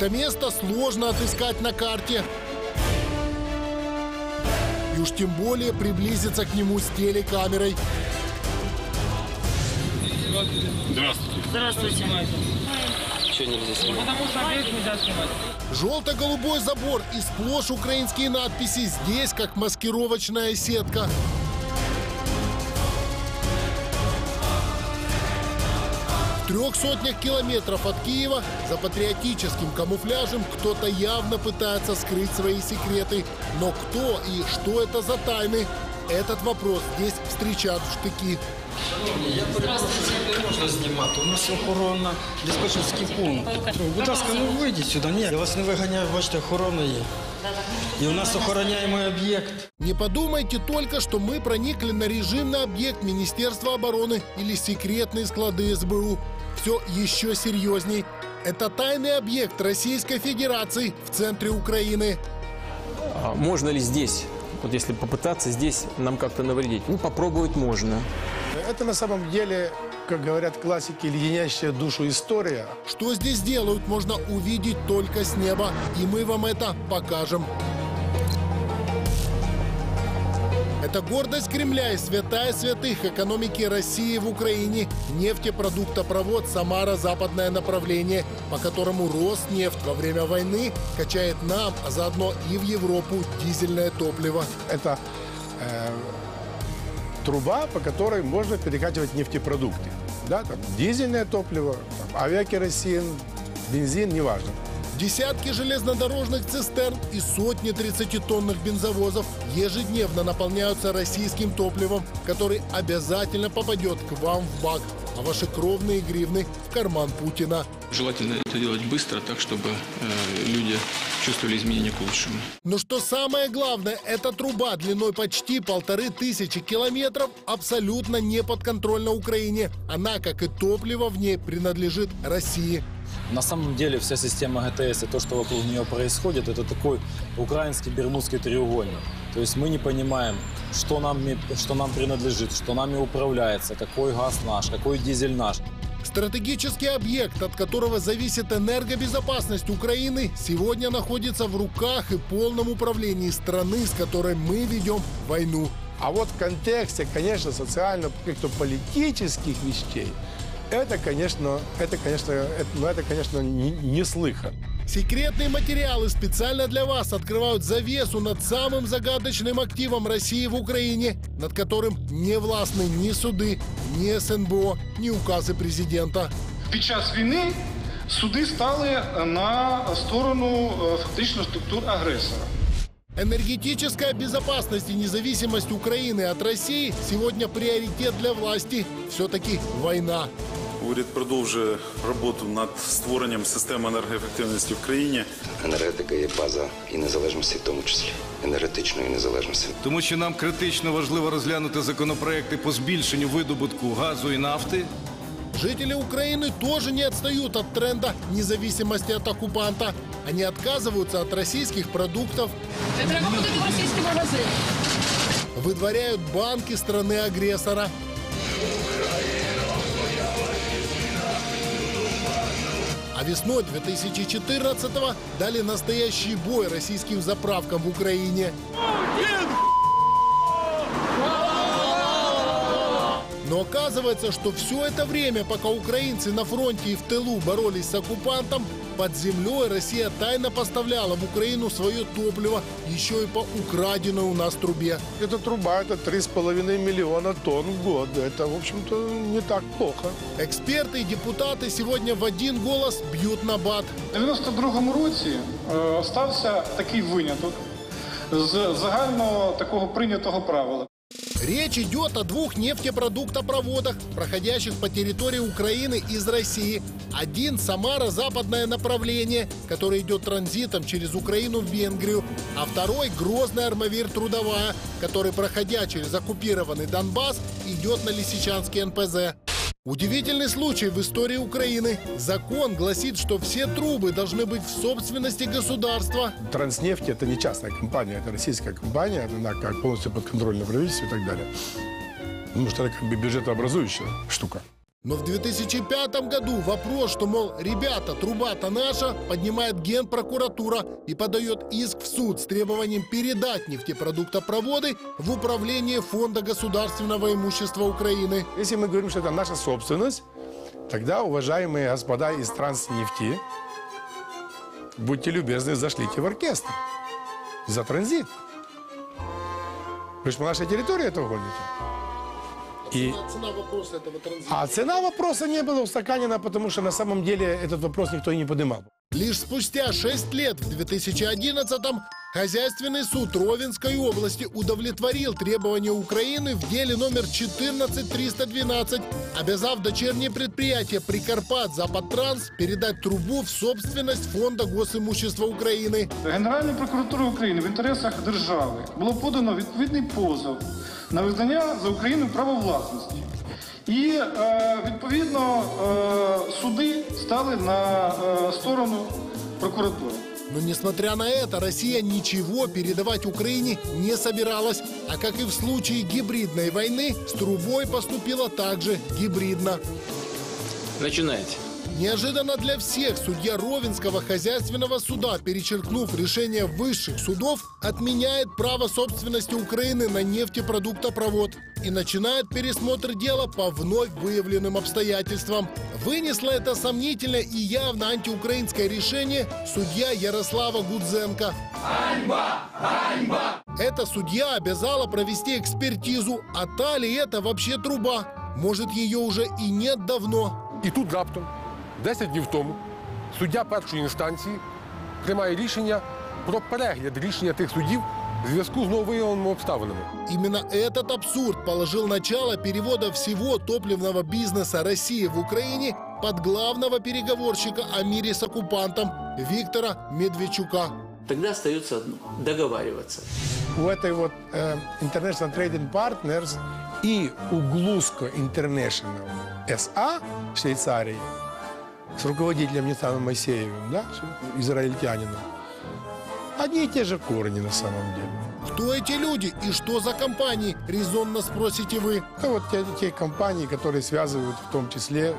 Это место сложно отыскать на карте. И уж тем более приблизиться к нему с телекамерой. Здравствуйте. Здравствуйте. Что нельзя снимать? Потому что объект нельзя снимать. Желто-голубой забор и сплошь украинские надписи. Здесь как маскировочная сетка. трех сотнях километров от Киева за патриотическим камуфляжем кто-то явно пытается скрыть свои секреты. Но кто и что это за тайны? Этот вопрос здесь встречат в штыки. Я перепрошую, не можна знімати. У нас охорона, диспетчерський пункт. Будь ласка, ну вийдіть сюди. Ні, я вас не виганяю, бачите, охорона є. І у нас охороняємий об'єкт. Не подумайте только, что мы проникли на режимный объект Министерства обороны или секретные склады СБУ. Все еще серьезней. Это тайный объект Российской Федерации в центре Украины. А можно ли здесь, вот если попытаться здесь нам как-то навредить? Ну, попробовать можно. Это на самом деле, как говорят классики, леденящая душу история. Что здесь делают, можно увидеть только с неба. И мы вам это покажем. Это гордость Кремля и святая святых экономики России в Украине. Нефтепродуктопровод «Самара-Западное направление», по которому Роснефть во время войны качает нам, а заодно и в Европу дизельное топливо. Это э, труба, по которой можно перекачивать нефтепродукты. Да, там дизельное топливо, там, авиакеросин, бензин, неважно. Десятки железнодорожных цистерн и сотни 30-тонных бензовозов ежедневно наполняются российским топливом, который обязательно попадет к вам в бак, а ваши кровные гривны в карман Путина. Желательно это делать быстро, так чтобы э, люди чувствовали изменения к лучшему. Но что самое главное, эта труба длиной почти полторы тысячи километров абсолютно не подконтрольна Украине. Она, как и топливо в ней, принадлежит России. На самом деле вся система ГТС и то, что вокруг нее происходит, это такой украинский бермудский треугольник. То есть мы не понимаем, что нам, что нам принадлежит, что нами управляется, какой газ наш, какой дизель наш. Стратегический объект, от которого зависит энергобезопасность Украины, сегодня находится в руках и полном управлении страны, с которой мы ведем войну. А вот в контексте, конечно, социально каких-то политических вещей, это, конечно, это, конечно, это, ну, это, конечно, не, не слыхан. Секретные материалы специально для вас открывают завесу над самым загадочным активом России в Украине, над которым не властны ни суды, ни СНБО, ни указы президента. Під час війни суди стали на сторону фактично структур агресора. Энергетическая безопасность и независимость Украины от России сегодня приоритет для власти. Все-таки война. Уряд продовжує роботу над створенням системи енергоефективності в країні. Енергетика є база і незалежності, в тому числі енергетичної незалежності. Тому що нам критично важливо розглянути законопроекти по збільшенню видобутку газу і нафти. Жители Украины тоже не отстают от тренда независимости от оккупанта. Они отказываются от российских продуктов, Не треба ходити в російські магазини. выдворяют банки страны-агрессора. А весной 2014-го дали настоящий бой российским заправкам в Украине. Но оказывается, что все это время, пока украинцы на фронте и в тылу боролись с оккупантом, под землей Россия тайно поставляла в Украину свое топливо еще и по украденной у нас трубе. Эта труба, это 3,5 миллиона тонн в год. Это, в общем-то, не так плохо. Эксперты и депутаты сегодня в один голос бьют на бат. У 92-му році е, стався такий виняток з загального такого прийнятого правила. Речь идет о двух нефтепродуктопроводах, проходящих по территории Украины из России. Один – Самара-Западное направление, который идет транзитом через Украину в Венгрию, а второй – Грозный Армавир Трудовая, который, проходя через оккупированный Донбасс, идет на Лисичанский НПЗ. Удивительный случай в истории Украины. Закон гласит, что все трубы должны быть в собственности государства. Транснефть – это не частная компания, это российская компания, она как полностью подконтрольна правительству и так далее. Потому что это как бы бюджетообразующая штука. Но в 2005 году вопрос, что, мол, ребята, труба-то наша, поднимает генпрокуратура и подает иск в суд с требованием передать нефтепродуктопроводы в управление Фонда государственного имущества Украины. Если мы говорим, что это наша собственность, тогда, уважаемые господа из Транснефти, будьте любезны, зашлите в оркестр за транзит. Вы же по нашей территории этого гоните. И... Цена вопроса этого транзита. А цена вопроса не была устаканена, потому что на самом деле этот вопрос никто и не поднимал. Лишь спустя 6 лет, в 2011-м, Хозяйственный суд Ровенской области удовлетворил требования Украины в деле номер 14312, обязав дочернее предприятие «Прикарпат Западтранс» передать трубу в собственность Фонда госимущества України. Генеральною прокуратурою України в інтересах держави було подано відповідний позов на визнання за Україною правовласності. І е, відповідно е, суди стали на е, сторону прокуратури. Но несмотря на это, Россия ничего передавать Украине не собиралась. А как и в случае гибридной войны, с трубой поступила также гибридно. Начинайте. Неожиданно для всех судья Ровенского хозяйственного суда, перечеркнув решение высших судов, отменяет право собственности Украины на нефтепродуктопровод и начинает пересмотр дела по вновь выявленным обстоятельствам. Вынесла это сомнительное и явно антиукраинское решение судья Ярослава Гудзенко. Ганьба! Ганьба! Эта судья обязала провести экспертизу, а та ли это вообще труба? Может, ее уже и нет давно. І тут раптом, 10 днів тому, суддя першої інстанції приймає рішення про перегляд рішення тих судів в зв'язку з нововиявленими обставинами. Именно этот абсурд положил начало перевода всего топливного бизнеса России в Украине под главного переговорщика о мире с оккупантом Виктора Медведчука. Тогда остается одно – договариваться. У этой вот э, International Trading Partners и у Glusco International SA Швейцарии с руководителем Нитаном Моисеевым, да, израильтянином, одни и те же корни на самом деле. Кто эти люди и что за компании, резонно спросите вы. Это вот те, те компании, которые связывают в том числе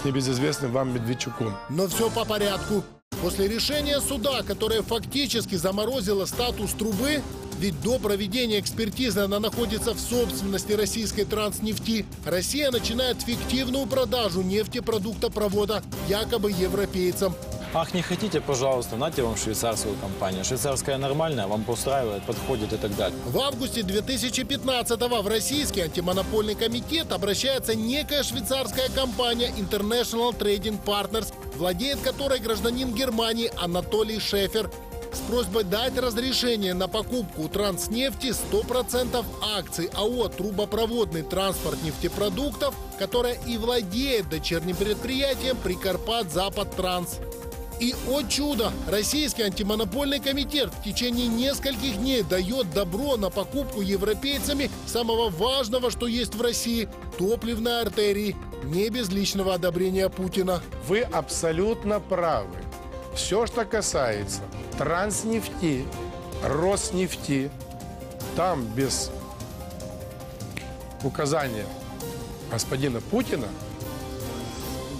с небезызвестным вам Медведчуком. Но все по порядку. После решения суда, которое фактически заморозило статус трубы, ведь до проведения экспертизы она находится в собственности российской транснефти, Россия начинает фиктивную продажу нефтепродуктопровода якобы европейцам. Ах, не хотите, пожалуйста, нате вам швейцарскую компанию. Швейцарская нормальная, вам устраивает, подходит и так далее. В августе 2015-го в Российский антимонопольный комитет обращается некая швейцарская компания International Trading Partners, владеет которой гражданин Германии Анатолий Шефер, с просьбой дать разрешение на покупку у Транснефти 100% акций АО «Трубопроводный транспорт нефтепродуктов», которая и владеет дочерним предприятием «Прикарпат Запад Транс». И, о чудо, Российский антимонопольный комитет в течение нескольких дней дает добро на покупку европейцами самого важного, что есть в России – топливной артерии, не без личного одобрения Путина. Вы абсолютно правы. Все, что касается транснефти, Роснефти, там без указания господина Путина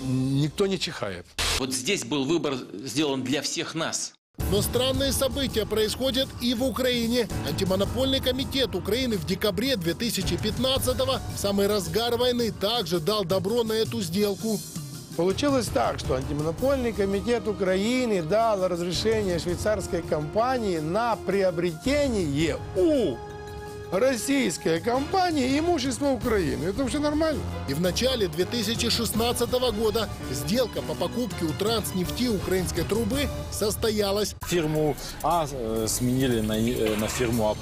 никто не чихает. Вот здесь был выбор сделан для всех нас. Но странные события происходят и в Украине. Антимонопольный комитет Украины в декабре 2015-го, в самый разгар войны, также дал добро на эту сделку. Получилось так, что антимонопольный комитет Украины дал разрешение швейцарской компании на приобретение у российской компании имущества Украины. Это вообще нормально. И в начале 2016 года сделка по покупке у Транснефти украинской трубы состоялась. Фирму А э, сменили на, э, на фирму А+.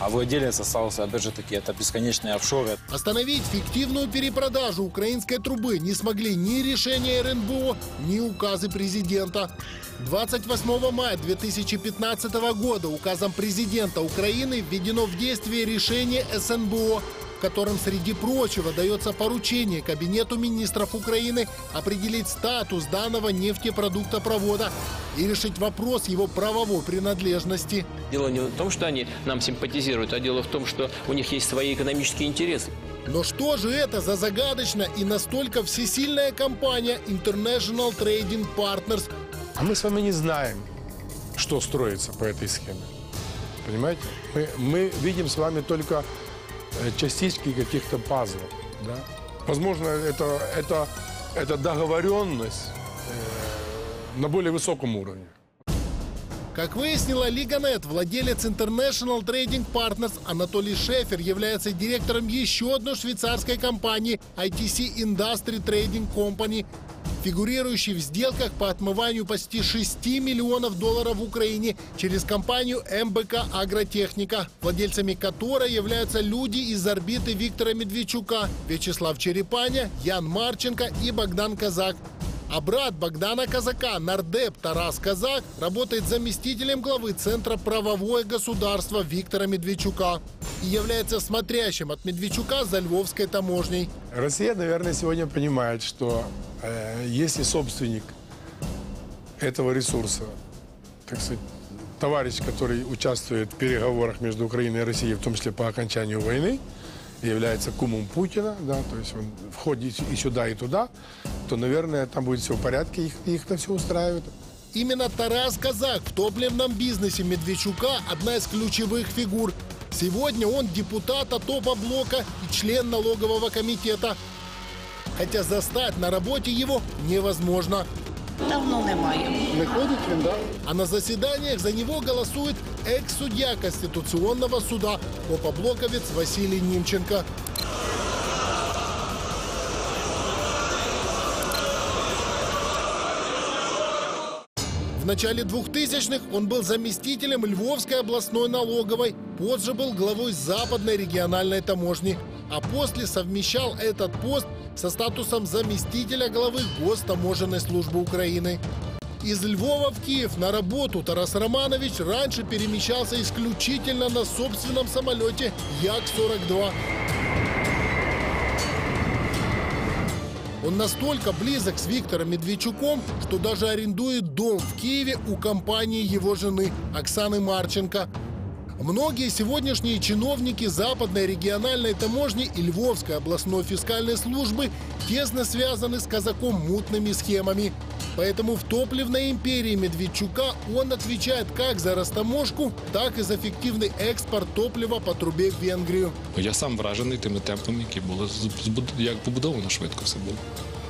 А владелец остался, опять же таки, это бесконечные офшоры. Остановить фиктивную перепродажу украинской трубы не смогли ни решения РНБО, ни указы президента. 28 мая 2015 года указом президента Украины введено в действие решение СНБО, в котором, среди прочего, дается поручение Кабинету министров Украины определить статус данного нефтепродуктопровода и решить вопрос его правовой принадлежности. Дело не в том, что они нам симпатизируют, а дело в том, что у них есть свои экономические интересы. Но что же это за загадочная и настолько всесильная компания International Trading Partners? А мы с вами не знаем, что строится по этой схеме. Понимаете? Мы, мы видим с вами только э, частички каких-то пазлов. Да? Возможно, это, это, это договоренность э, на более высоком уровне. Как выяснила Лиганет, владелец International Trading Partners Анатолий Шефер является директором еще одной швейцарской компании ITC Industry Trading Company, фигурирующей в сделках по отмыванию почти 6 миллионов долларов в Украине через компанию МБК «Агротехника», владельцами которой являются люди из орбиты Виктора Медведчука, Вячеслав Черепаня, Ян Марченко и Богдан Казак. А брат Богдана Казака, нардеп Тарас Казак, работает заместителем главы Центра правовое государство Виктора Медведчука и является смотрящим от Медведчука за Львовской таможней. Россия, наверное, сегодня понимает, что э, если собственник этого ресурса, так сказать, товарищ, который участвует в переговорах между Украиной и Россией, в том числе по окончанию войны, является кумом Путина, да, то есть он входит и сюда, и туда, то, наверное, там будет все в порядке, их, их это все устраивает. Именно Тарас Казак в топливном бизнесе Медведчука одна из ключевых фигур. Сегодня он депутат от блока и член налогового комитета. Хотя застать на работе его невозможно. Давно немає. Не ходить він, да? А на заседаниях за него голосует экс-судья Конституционного суда, опоблоковец Василий Нимченко. В начале 2000-х он был заместителем Львовской областной налоговой, позже был главой Западной региональной таможни, а после совмещал этот пост со статусом заместителя главы Гостаможенной службы Украины. Из Львова в Киев на работу Тарас Романович раньше перемещался исключительно на собственном самолете Як-42. Он настолько близок с Виктором Медведчуком, что даже арендует дом в Киеве у компании его жены Оксаны Марченко. Многие сегодняшние чиновники Западной региональной таможни и Львовской областной фискальной службы тесно связаны с казаком мутными схемами. Поэтому в топливной империи Медведчука он отвечает как за растаможку, так и за фиктивный экспорт топлива по трубе в Венгрию. Я сам вражений тими темпами, які були як побудовано швидко все було.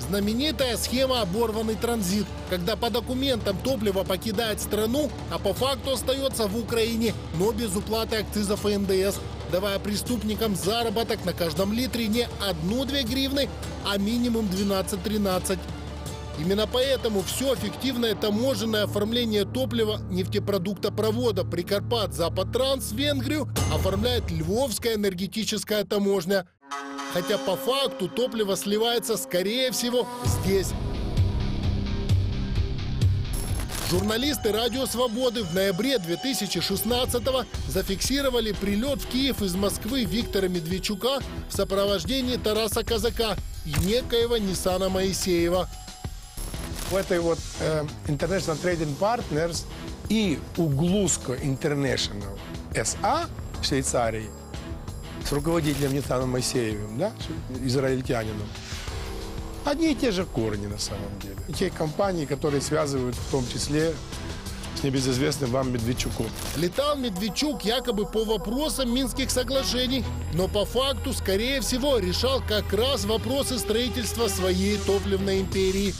Знаменитая схема «Оборванный транзит», когда по документам топливо покидает страну, а по факту остается в Украине, но без уплаты акцизов и НДС, давая преступникам заработок на каждом литре не одну-две гривны, а минимум 12-13. Именно поэтому все эффективное таможенное оформление топлива нефтепродуктопровода Прикарпат-Запад-Транс в Венгрию оформляет Львовская энергетическая таможня. Хотя по факту топливо сливается, скорее всего, здесь. Журналисты «Радио Свободы» в ноябре 2016-го зафиксировали прилет в Киев из Москвы Виктора Медведчука в сопровождении Тараса Казака и некоего Ниссана Моисеева. В этой вот э, International Trading Partners и Углуско International SA в Швейцарии – с руководителем Нетаном Моисеевым, да, израильтянином. Одни и те же корни на самом деле. И те компании, которые связывают в том числе с небезызвестным вам Медведчуком. Летал Медведчук якобы по вопросам Минских соглашений, но по факту, скорее всего, решал как раз вопросы строительства своей топливной империи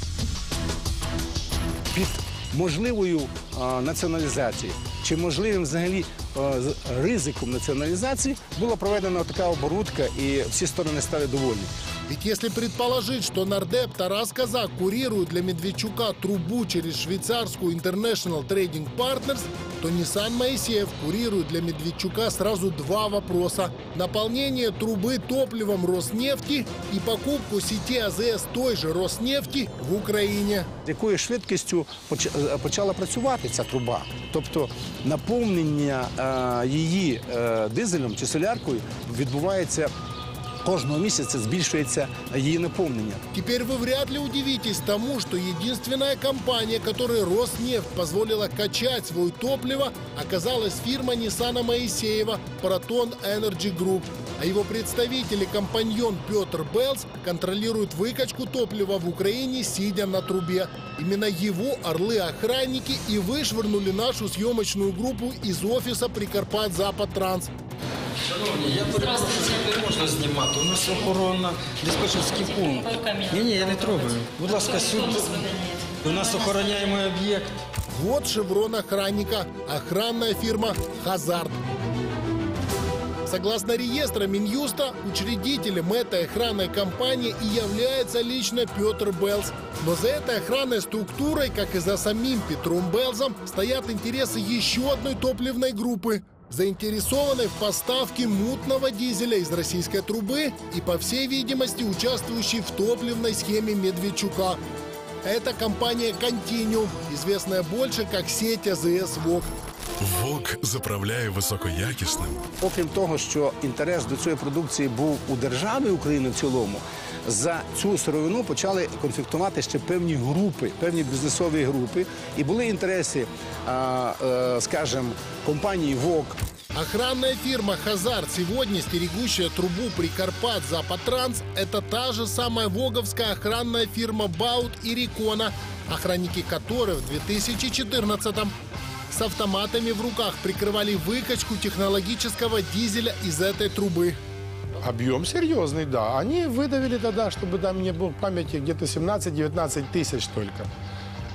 Під можливою а, націоналізації чи можливим взагалі з ризиком націоналізації була проведена така оборудка, і всі сторони стали довольні. Ведь если предположить, что нардеп Тарас Казак курирует для Медведчука трубу через швейцарскую International Trading Partners, то Nissan Моисеев курирует для Медведчука сразу два вопроса. Наполнение трубы топливом Роснефти и покупку сети АЗС той же Роснефти в Україні. З якою швидкістю почала працювати ця труба? Тобто наповнення її дизелем чи соляркою відбувається Кожного місяця збільшується її наповнення. Теперь вы вряд ли удивитесь тому, что единственная компания, которой Роснефть позволила качать свое топливо, оказалась фирма Ниссана Моисеева Proton Energy Group. А его представитель и компаньон Петр Белс контролирует выкачку топлива в Украине, сидя на трубе. Именно его орлы-охранники и вышвырнули нашу съемочную группу из офиса Прикарпат Запад Транс. Шановні, я перепрошую, не можна знімати. У нас охорона, диспетчерський пункт. Ні, ні, я не трогаю. Будь ласка, сюди. У нас охороняємий об'єкт. Вот шеврон охранника. Охранная фирма «Хазард». Согласно реестра Минюста, учредителем этой охранной компании и является лично Петр Белс. Но за этой охранной структурой, как и за самим Петром Белзом, стоят интересы еще одной топливной группы, заинтересованной в поставке мутного дизеля из российской трубы и, по всей видимости, участвующей в топливной схеме Медведчука. Это компания «Континюм», известная больше как сеть АЗС «ВОК». ВОК заправляє високоякісним. Окрім того, що інтерес до цієї продукції був у держави України в цілому, за цю сировину почали конфліктувати ще певні групи, певні бізнесові групи, і були інтереси, а, е, скажімо, компанії ВОК. Охранная фирма «Хазард», сегодня стерегущая трубу Прикарпат Западтранс, это та же самая воговская охранная фирма «Баут» и «Рикона», охранники которой в 2014-м с автоматами в руках прикрывали выкачку технологического дизеля из этой трубы. Объем серьезный, да. Они выдавили тогда, чтобы там не было памяти, где-то 17-19 тысяч только.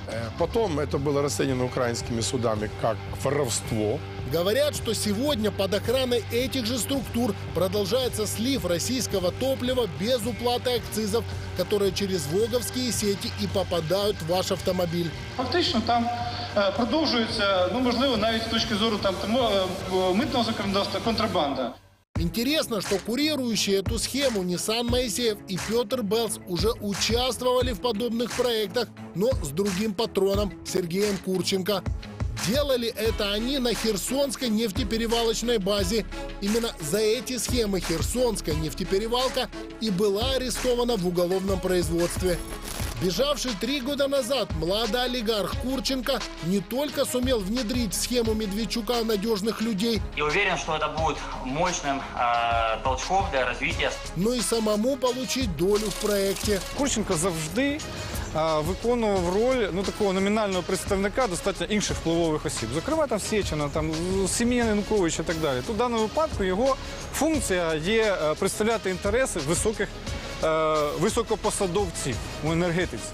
Э, Потом это было расценено украинскими судами как воровство. Говорят, что сегодня под охраной этих же структур продолжается слив российского топлива без уплаты акцизов, которые через воговские сети и попадают в ваш автомобиль. Фактично там е, продовжується, ну можливо, навіть з точки зору там е, митного законодавства контрабанда. Интересно, что курирующие эту схему Nissan Моисеев и Петр Белс уже участвовали в подобных проектах, но с другим патроном Сергеем Курченко. Делали это они на Херсонской нефтеперевалочной базе. Именно за эти схемы Херсонская нефтеперевалка и была арестована в уголовном производстве. Бежавший три года назад молодой олигарх Курченко не только сумел внедрить в схему Медведчука надежных людей, И уверен, что это будет мощным э, толчком для развития но и самому получить долю в проекте. Курченко завжди а, виконував роль ну такого номінального представника достатньо інших впливових осіб. Зокрема, там Сєчина, там сім'я Янукович і так далі. Тут в даному випадку його функція є е, представляти інтереси високих е, високопосадовців у енергетиці.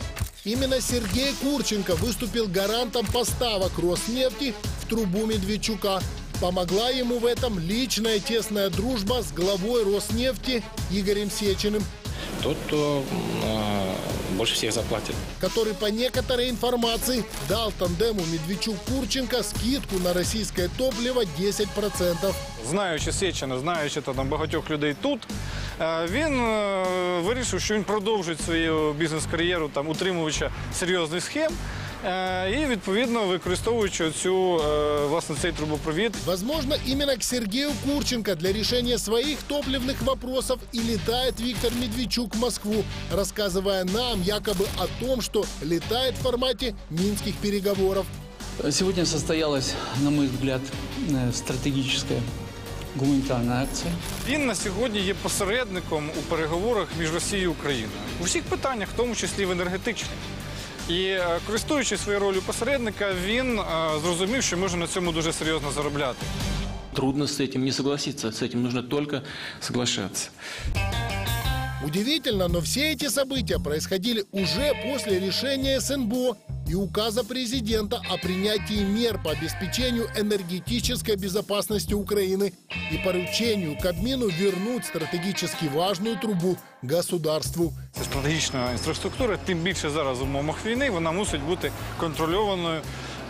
Именно Сергей Курченко выступил гарантом поставок Роснефти в трубу Медведчука. Помогла ему в этом личная тесная дружба с главой Роснефти Игорем Сечиным, Тот, кто э, больше всех заплатит. который по некоторой информации дал тандему Медведчук-Курченко скидку на российское топливо 10%. Знаючи Сечина, знаючи та, там, багатьох людей тут, він е, вирішив, що він продовжить свою бізнес-кар'єру там утримувача серйозних схем. е, І відповідно використовуючи цю е, власне цей трубопровід, Возможно, именно к Сергею Курченко для решения своих топливных вопросов и летает Виктор Медведчук в Москву, рассказывая нам якобы о том, что летает в формате минских переговоров. Сегодня состоялась, на мой взгляд, э, стратегическая гуманитарная акция. він на сьогодні є посередником у переговорах між Росією і Україною у всіх питаннях, в тому числі в енергетичних. І е, користуючись своєю ролью посередника, він е, зрозумів, що може на цьому дуже серйозно заробляти. Трудно с этим не согласиться, с этим нужно только соглашаться. Удивительно, но все эти события происходили уже после решения СНБО и указа президента о принятии мер по обеспечению энергетической безопасности Украины и поручению Кабмину вернуть стратегически важную трубу государству. Це стратегічна інфраструктура, тим більше зараз в умовах війни вона мусить бути контрольованою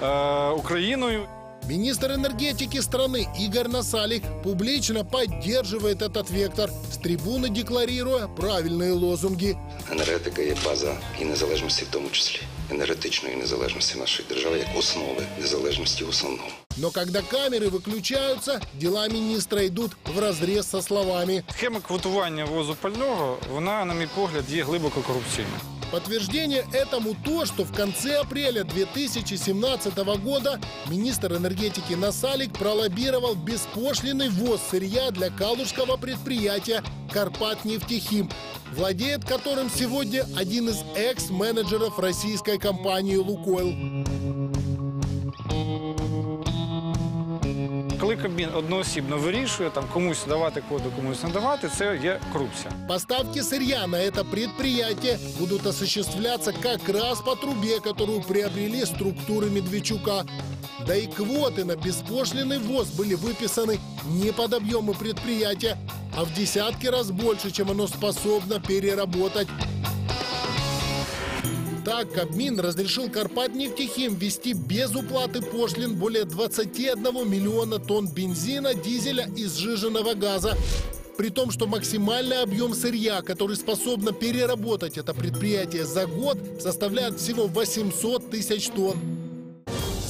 е, Україною. Министр энергетики страны Игорь Насалик публично поддерживает этот вектор, с трибуны декларируя правильные лозунги. Енергетика є база і незалежності в тому числі. Енергетичної незалежності нашої держави як основи незалежності в основному. Но когда камеры выключаются, дела министра идут в разрез со словами. Схема квотування ввозу пального, вона, на мій погляд, є глибоко корупційною. Подтверждение этому то, что в конце апреля 2017 года министр энергетики Насалик пролоббировал беспошлиный ввоз сырья для калужского предприятия «Карпат-нефтехим», владеет которым сегодня один из экс-менеджеров российской компании «Лукойл». Коли Кабмін одноосібно вирішує там комусь давати коду, комусь не давати, це є корупція. Поставки сырья на это предприятие будут осуществляться как раз по трубе, которую приобрели структуры Медведчука. Да и квоты на беспошлиный ввоз были выписаны не под объемы предприятия, а в десятки раз больше, чем оно способно переработать. Так, Кабмин разрешил Карпат-нефтехим ввести без уплаты пошлин более 21 миллиона тонн бензина, дизеля и сжиженного газа. При том, что максимальный объем сырья, который способно переработать это предприятие за год, составляет всего 800 тысяч тонн.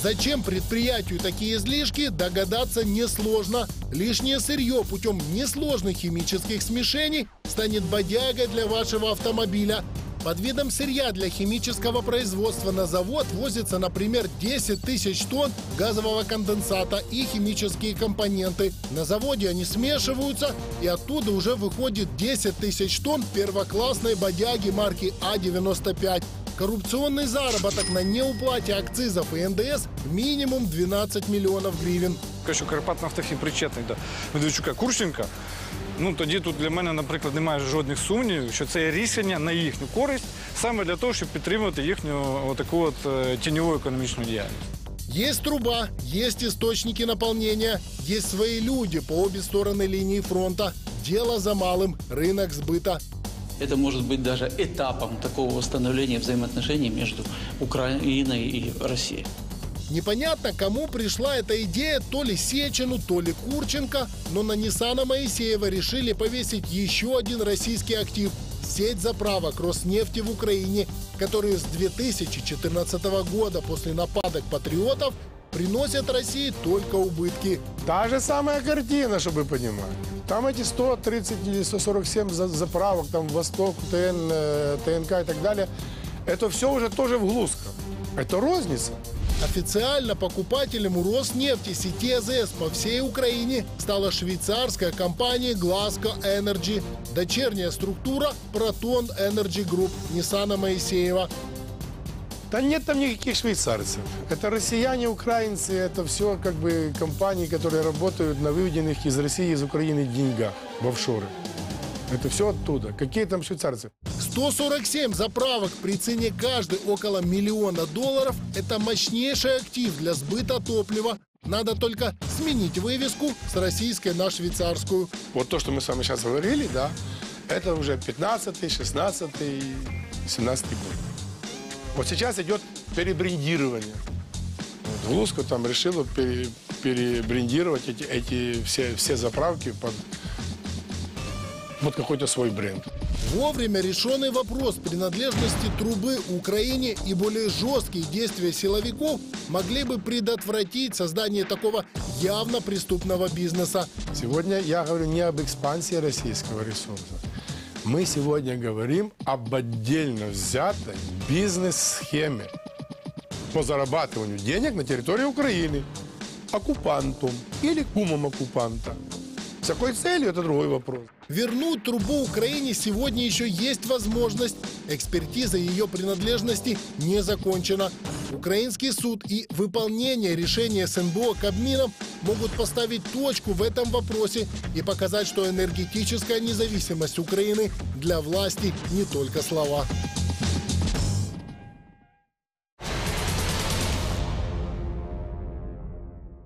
Зачем предприятию такие излишки, догадаться несложно. Лишнее сырье путем несложных химических смешений станет бодягой для вашего автомобиля. Под видом сырья для химического производства на завод возится, например, 10 тысяч тонн газового конденсата и химические компоненты. На заводе они смешиваются, и оттуда уже выходит 10 тысяч тонн первоклассной бодяги марки А-95. Коррупционный заработок на неуплате акцизов и НДС минимум 12 миллионов гривен. Якщо Карпатнафтохім причетний до Медведчука Курченка, ну тоді тут для мене, наприклад, немає жодних сумнівів, що це є рішення на їхню користь саме для того, щоб підтримувати їхню отаку от е, тіньову економічну діяльність. Есть труба, есть источники наполнения, есть свои люди по обе стороны линии фронта. Дело за малым – рынок сбыта. Это может быть даже этапом такого восстановления взаимоотношений между Украиной и Россией. Непонятно, кому пришла эта идея, то ли Сечину, то ли Курченко, но на Ниссана Моисеева решили повесить еще один российский актив – сеть заправок Роснефти в Украине, которые с 2014 года после нападок патриотов приносят России только убытки. Та же самая картина, чтобы вы понимали. Там эти 130 или 147 за- заправок, там Восток, ТН, э, ТНК и так далее, это все уже тоже в глузках. Это розница. Официально покупателем у Роснефти сети АЗС по всей Украине стала швейцарская компания Glasgow Energy, дочерняя структура Proton Energy Group Ниссана Моисеева. Да нет там никаких швейцарцев. Это россияне, украинцы, это все как бы компании, которые работают на выведенных из России, из Украины деньгах в офшоры. Это все оттуда. Какие там швейцарцы? 147 заправок при цене каждой около миллиона долларов – это мощнейший актив для сбыта топлива. Надо только сменить вывеску с российской на швейцарскую. Вот то, что мы с вами сейчас говорили, да, это уже 15 16 17 год. Вот сейчас идет перебрендирование. Вот Глузко там решила пере- перебрендировать эти, эти все, все заправки под вот какой-то свой бренд. Вовремя решенный вопрос принадлежности трубы Украине и более жесткие действия силовиков могли бы предотвратить создание такого явно преступного бизнеса. Сегодня я говорю не об экспансии российского ресурса. Мы сегодня говорим об отдельно взятой бизнес-схеме по зарабатыванию денег на территории Украины оккупантом или кумом оккупанта. С какой целью, это другой вопрос. Вернуть трубу Украине сегодня еще есть возможность. Экспертиза ее принадлежности не закончена. Украинский суд и выполнение решения СНБО Кабмином могут поставить точку в этом вопросе и показать, что энергетическая независимость Украины для власти не только слова.